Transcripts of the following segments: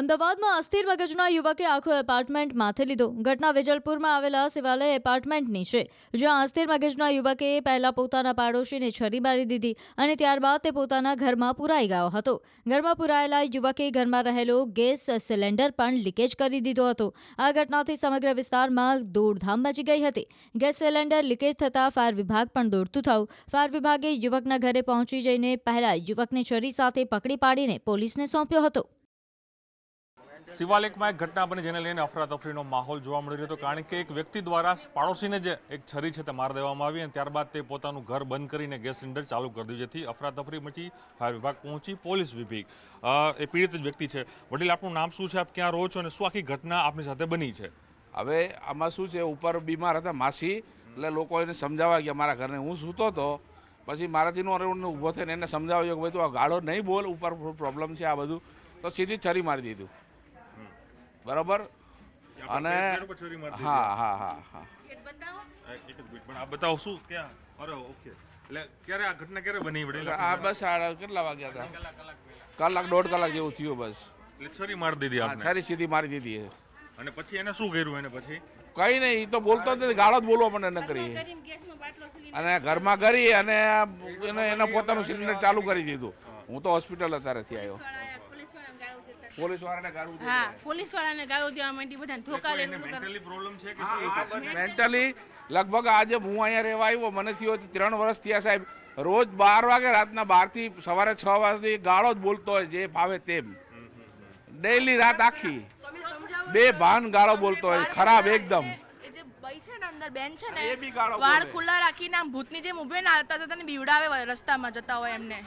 અમદાવાદમાં અસ્થિર મગજના યુવકે આખો એપાર્ટમેન્ટ માથે લીધો. ઘટના વેજલપુરમાં આવેલા શિવાલય એપાર્ટમેન્ટની છે, જ્યાં અસ્થિર મગજના યુવકે પહેલા પોતાના પાડોશીને છરી મારી દીધી અને ત્યારબાદ તે પોતાના ઘરમાં પુરાઈ ગયો હતો. ઘરમાં પુરાયેલા યુવકે ઘરમાં રહેલો ગેસ સિલિન્ડર પણ લીકેજ કરી દીધો હતો. આ ઘટનાથી સમગ્ર વિસ્તારમાં દોડધામ મચી ગઈ હતી. ગેસ સિલિન્ડર લીકેજ થતાં ફાયર વિભાગ પણ દોડતું થયું. ફાયર વિભાગે યુવકના ઘરે પહોંચી જઈને પહેલા યુવકને છરી સાથે પકડી પાડીને પોલીસને સોંપ્યો હતો. શિવાલેકમાં એક ઘટના બની જેને લઈને અફરાતફરીનો માહોલ જોવા મળી રહ્યો હતો. કારણ કે એક વ્યક્તિ દ્વારા પાડોશીને જે એક છરી છે તે માર દેવામાં આવી અને ત્યારબાદ તે પોતાનું ઘર બંધ કરીને ગેસ સિલિન્ડર ચાલુ કરી દીધું જેથી અફરાતફરી મચી ફાયર વિભાગ પહોંચી, પોલીસ વિભાગ. એ પીડિત વ્યક્તિ છે. વડીલ, આપનું નામ શું છે? આપ ક્યાં રહો છો? અને શું આખી ઘટના આપની સાથે બની છે? હવે આમાં શું છે? ઉપર બીમાર હતા માસી, એટલે લોકો એને સમજાવવા ગયા મારા ઘરને. હું સૂતો હતો પછી મારાથી નો ઊભો થઈને એને સમજાવ્યો કે ભાઈ તું આ ગાળો નહીં બોલ, ઉપર પ્રોબ્લેમ છે આ બધું. તો સીધી છરી મારી દીધું. બરાબર? અને હા હા હા હા. બતાવો. શું? ક્યાં? અરે ઓકે. એટલે ક્યારે આ ઘટના ક્યારે બની? આ બસ આ કેટલા વાગ્યા હતા? કલાક દોઢ કલાક જેવું થયું બસ. એટલે છરી મારી દીધી હા, આપને. છરી સીધી મારી દીધી અને પછી એને શું કર્યું એને પછી? કઈ નહીં ઈ તો બોલતો જ નથી. ગાળો જ બોલવા મને ન કરી. અને ઘરમાં કરી અને એને એના પોતાનું સિલિન્ડર ચાલુ કરી દીધું. હું તો હોસ્પિટલ અત્યારે આવ્યો. પોલીસ વાળાને ગાળું હા પોલીસ વાળાને ગાળો દેવા માંડી બધાને ધોકા એને મેન્ટલી પ્રોબ્લેમ છે કે શું મેન્ટલી લગભગ આજે હું અહીંયા રહેવા આવ્યો મને થયો ત્રણ વર્ષ થયા સાહેબ રોજ બાર વાગે રાતના બારથી સવારે છ વાગે ગાળો જ બોલતો હોય જે ભાવે તેમ. ડેલી રાત આખી. બે ભાન ગાળો બોલતો હોય ખરાબ એકદમ. જે બઈ છે ને અંદર બેન છે એ બી ગાળો ને વાળ ખુલ્લા રાખીને આમ ભૂતની જેમ ઉભે ને આવતા જતા ને બીવડાવે રસ્તામાં જતા હોય એમને.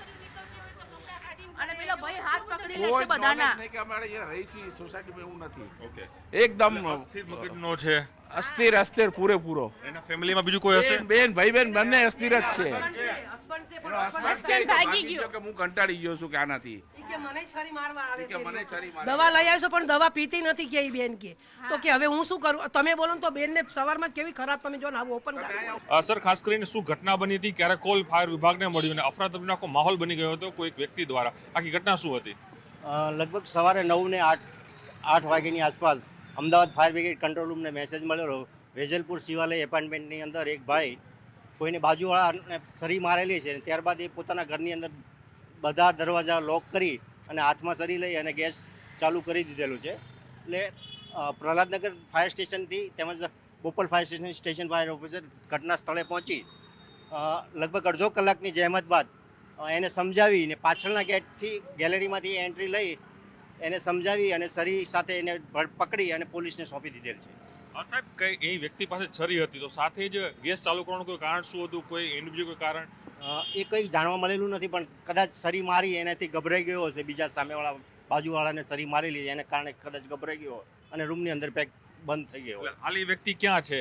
અને પેલો ભાઈ હાથ પકડી લે છે બધાના. નહીં કે અમારે અહીંયા રહી છીએ સોસાયટીમાં એવું નથી. ઓકે. એકદમ અસ્થિર મગજનો છે. અસ્થિર અસ્થિર પૂરેપૂરો. એના ફેમિલીમાં બીજું કોઈ હશે? બેન બેન ભાઈ બેન બંને અસ્થિર જ છે. હસબન્ડ ભાગી ગયો. કે હું કંટાળી ગયો છું કે આનાથી. કે મને છરી મારવા આવે છે મને છરી મારે. દવા લઈ આવશો પણ દવા પીતી નથી કે બેન કે. તો કે હવે હું શું કરું? તમે બોલો તો બેનને સવારમાં જ કેવી ખરાબ તમે જો ને આવું ઓપન સર ખાસ કરીને શું ઘટના બની હતી? ક્યારે કોલ ફાયર વિભાગને મળ્યું અને અફરાતફરીનો આખો માહોલ બની ગયો હતો કોઈ એક વ્યક્તિ દ્વારા? આખી ઘટના શું હતી? લગભગ સવારે નવ ને આઠ આઠ વાગ્યાની આસપાસ અમદાવાદ ફાયર બ્રિગેડ કંટ્રોલ રૂમને મેસેજ મળેલો વેજલપુર શિવાલય એપાર્ટમેન્ટની અંદર એક ભાઈ કોઈને બાજુવાળાને સરી મારેલી છે ત્યારબાદ એ પોતાના ઘરની અંદર બધા દરવાજા લોક કરી અને હાથમાં સરી લઈ અને ગેસ ચાલુ કરી દીધેલું છે. એટલે પ્રહલાદનગર ફાયર સ્ટેશનથી તેમજ Bopal fire station station fire officer ઘટના સ્થળે પહોંચી લગભગ અડધો કલાકની જહેમત બાદ એને સમજાવીને પાછળના ગેટથી ગેલેરીમાંથી એન્ટ્રી લઈ એને સમજાવી અને સરી સાથે એને પકડી અને પોલીસને સોંપી દીધેલ છે. સાહેબ કઈ એ વ્યક્તિ પાસે છરી હતી? તો સાથે જ ગેસ ચાલુ કરવાનું કોઈ કારણ શું હતું? કોઈ એનું બીજું કોઈ કારણ? એ કંઈ જાણવા મળેલું નથી પણ કદાચ સરી મારી એનાથી ગભરાઈ ગયો હશે. બીજા સામેવાળા બાજુવાળાને સરી મારેલી એને કારણે કદાચ ગભરાઈ ગયો અને રૂમની અંદર પેક બંધ થઈ ગયો હાલ એ વ્યક્તિ ક્યાં છે?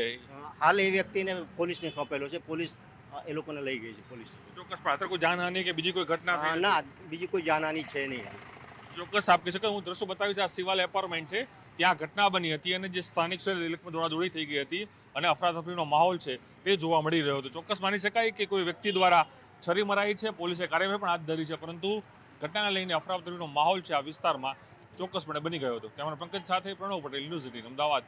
હાલ એ વ્યક્તિને પોલીસને સોંપેલો છે. પોલીસ એ લોકોને લઈ ગઈ છે પોલીસ ચોક્કસ પાત્ર કોઈ જાનહાની કે બીજી કોઈ ઘટના ના બીજી કોઈ જાનહાની છે નહીં. ચોક્કસ આપ કહી શકો હું દ્રશ્યો બતાવીશ. આ સિવાલ એપાર્ટમેન્ટ છે. ત્યાં ઘટના બની હતી અને જે સ્થાનિક છે દિલ્હીમાં દોડાદોડી થઈ ગઈ હતી અને અફરાતફરીનો માહોલ છે તે જોવા મળી રહ્યો હતો. ચોક્કસ માની શકાય કે કોઈ વ્યક્તિ દ્વારા છરી મરાઈ છે, પોલીસે કાર્યવાહી પણ હાથ ધરી છે, પરંતુ ઘટનાને લઈને અફરાતફરીનો માહોલ છે આ વિસ્તારમાં ચોક્કસપણે બની ગયો હતો. કેમેરા પંકજ સાથે પ્રણવ પટેલ, ન્યૂઝ એટીન, અમદાવાદ.